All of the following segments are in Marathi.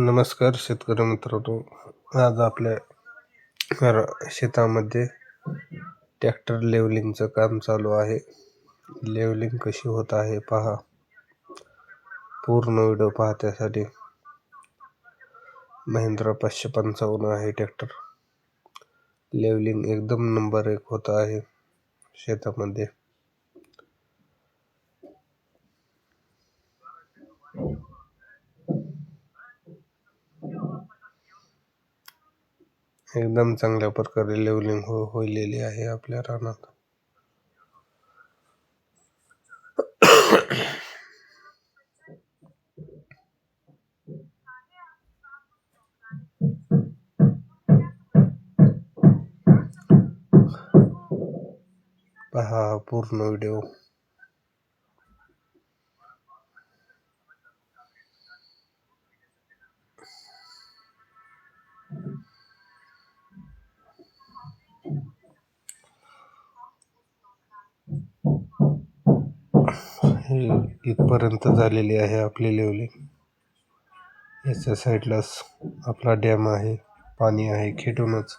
नमस्कार शेतकरी मित्रांनो. आज आपल्या र- शेतामध्ये ट्रॅक्टर लेवलिंगचं काम चालू आहे. लेवलिंग कशी होत आहे पहा. पूर्ण व्हिडिओ पहा त्यासाठी महिंद्रा पाचशे पंचावन्न आहे ट्रॅक्टर. लेवलिंग एकदम नंबर एक होत आहे शेतामध्ये. एकदम चांगल्या प्रकारे लेवलिंग हो होईलेली आहे आपल्या रानात. पहा पूर्ण व्हिडिओ हे इथपर्यंत झालेली आहे आपली लेवली. याच्या साईडलाच आपला डॅम आहे पाणी आहे खेटूनच.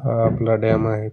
हा आपला डॅम आहे.